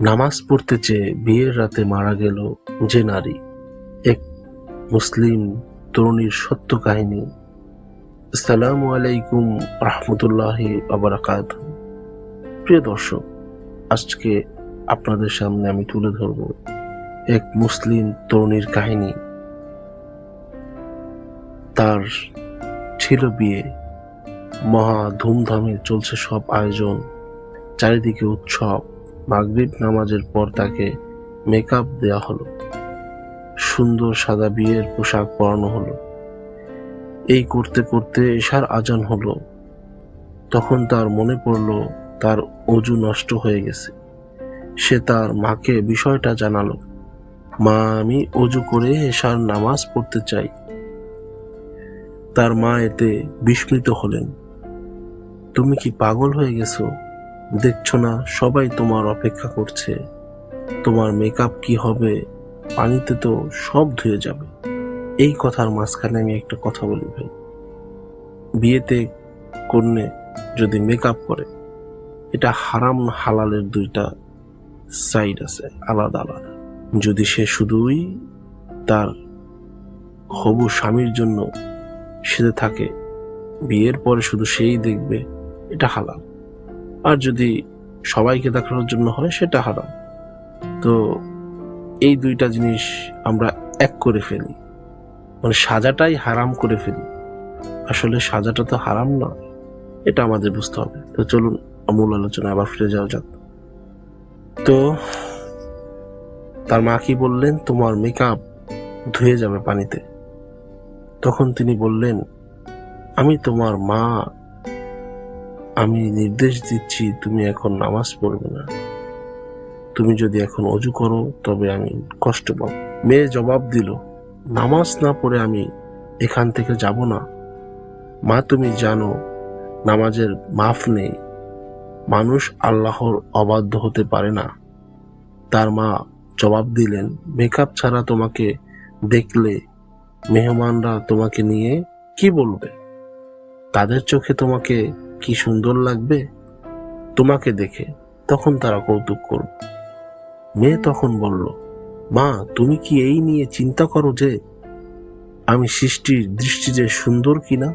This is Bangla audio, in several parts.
নামাজ পড়তে চেয়ে বিয়ের রাতে মারা গেল যে নারী। এক মুসলিম তরুণীর সত্য কাহিনী। আসসালামু আলাইকুম রহমতুল্লাহ আবরাকাত প্রিয় দর্শক, আজকে আপনাদের সামনে আমি তুলে ধরব এক মুসলিম তরুণীর কাহিনী। তার ছিল বিয়ে। মহা ধুমধামে চলছে সব আয়োজন, চারিদিকে উৎসব। মাগরিব নামাজের পর তাকে মেকআপ দেওয়া হলো। সুন্দর সাদা বিয়ের পোশাক পরানো হলো। এই করতে করতে এশার আজান হলো। তখন তার মনে পড়ল, তার অজু নষ্ট হয়ে গেছে। সে তার মাকে বিষয়টা জানালো, মা, আমি অজু করে এশার নামাজ পড়তে চাই। তার মা এতে বিস্মিত হলেন, তুমি কি পাগল হয়ে গেছো? দেখছ না, সবাই তোমার অপেক্ষা করছে। তোমার মেকআপ কি হবে, পানিতে তো সব ধুয়ে যাবে। এই কথার মাঝখানে আমি একটা কথা বলি ভাই। বিয়েতে কন্যে যদি মেকআপ করে, এটা হারাম হালালের দুইটা সাইড আছে, আলাদা আলাদা। যদি সে শুধুই তার হবু স্বামীর জন্য সেজে থাকে, বিয়ের পরে শুধু সেই দেখবে, এটা হালাল। আর যদি সবাইকে দেখানোর জন্য হয়, সেটা হারাম। তো এই দুইটা জিনিস আমরা এক করে ফেলি। মানে সাজাটাই হারাম করে ফেলি। আসলে সাজাটা তো হারাম না, এটা আমাদের বুঝতে হবে। তো চলুন, মূল আলোচনা আবার ফিরে যাওয়া যাক। তো তার মা কি বললেন, তোমার মেকআপ ধুয়ে যাবে পানিতে। তখন তিনি বললেন, আমি তোমার মা আমি নির্দেশ দিচ্ছি, তুমি এখন নামাজ পড়বে না। তুমি যদি এখন অজু করো, তবে আমি কষ্ট পাব। মেয়ে জবাব দিল, নামাজ না পড়ে আমি এখান থেকে যাব না। মা, তুমি জানো, নামাজের মাফ নেই। মানুষ আল্লাহর অবাধ্য হতে পারে না। তার মা জবাব দিলেন, মেকআপ ছাড়া তোমাকে দেখলে মেহমানরা তোমাকে নিয়ে কি বলবে? তাদের চোখে তোমাকে কি সুন্দর লাগবে? তোমাকে দেখে তখন তারা কৌতুক করবে মেয়ে তখন বলল, মা, তুমি কি এই নিয়ে চিন্তা করো যে আমি সৃষ্টির দৃষ্টি যে সুন্দর কিনা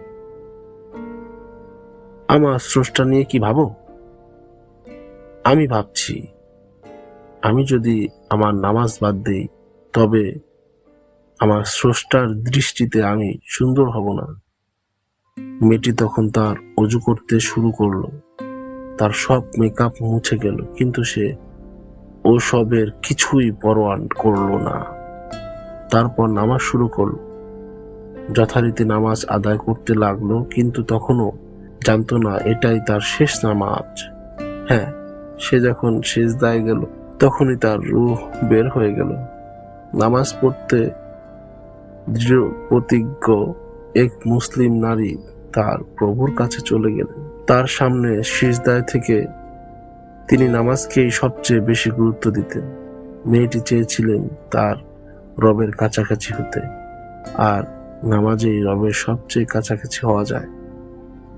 আমার স্রষ্টা নিয়ে কি ভাবো? আমি ভাবছি, আমি যদি আমার নামাজ বাদ দিই, তবে আমার স্রষ্টার দৃষ্টিতে আমি সুন্দর হব না। মেয়েটি তখন তার অজু করতে শুরু করল। তার সব মেকআপ মুছে গেল, কিন্তু সে ওসবের কিছুই পরোয়ান করল না। তারপর নামাজ শুরু করল। যথারীতি নামাজ আদায় করতে লাগল, কিন্তু তখনও জানতো না এটাই তার শেষ নামাজ। হ্যাঁ সে যখন শেষ দায় গেল, তখনই তার রুহ বের হয়ে গেল। নামাজ পড়তে দৃঢ় প্রতিজ্ঞ এক মুসলিম নারী তার প্রভুর কাছে চলে গেলেন। তার সামনে সিজদায় থেকে তিনি নামাজকেই সবচেয়ে বেশি গুরুত্ব দিতেন। মেয়েটি চেয়েছিলেন তার রবের কাছাকাছি হতে, আর নামাজেই রবের সবচেয়ে কাছাকাছি হওয়া যায়।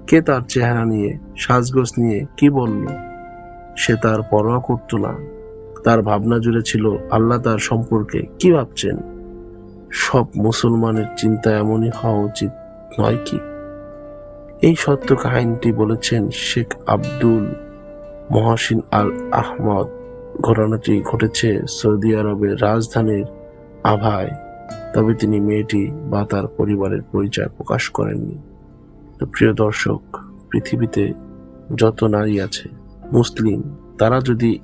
কে তার চেহারা নিয়ে, সাজগোজ নিয়ে কি বলল? সে তার পরোয়া করত না। তার ভাবনা জুড়ে ছিল, আল্লাহ তার সম্পর্কে কি ভাবছেন? সব মুসলমানের চিন্তা এমনই হওয়া উচিত, নয় কি? এই সত্য কাহিনীটি বলেছেন শেখ আব্দুল মহসিন আল আহমদ ঘটনাটি ঘটেছে সৌদি আরবের রাজধানীর আভায়, তবে তিনি মেয়েটি বা তার পরিবারের পরিচয় প্রকাশ করেননি। তো প্রিয় দর্শক, পৃথিবীতে যত নারী আছে, মুসলিম, তারা যদি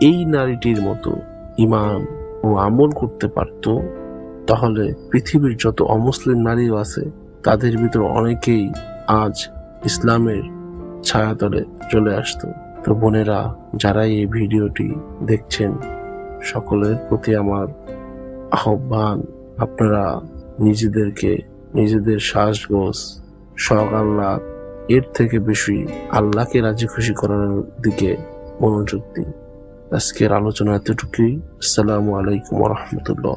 এই নারীটির মতো ইমান ও আমল করতে পারত তাহলে পৃথিবীর যত অমুসলিম নারীও আছে, তাদের ভিতর অনেকেই আজ ইসলামের ছায়াতলে চলে আসতো। তো বোনেরা যারা এই ভিডিওটি দেখছেন, সকলের প্রতি আমার আহ্বান, আপনারা নিজেদেরকে নিজেদের শ্বাসগোস শখ আল্লাহ, এর থেকে বেশি আল্লাহকে রাজি খুশি করার দিকে মনোযোগ দিন। আজকের আলোচনা এতটুকুই। আসসালামু আলাইকুম রহমতুল্লাহ।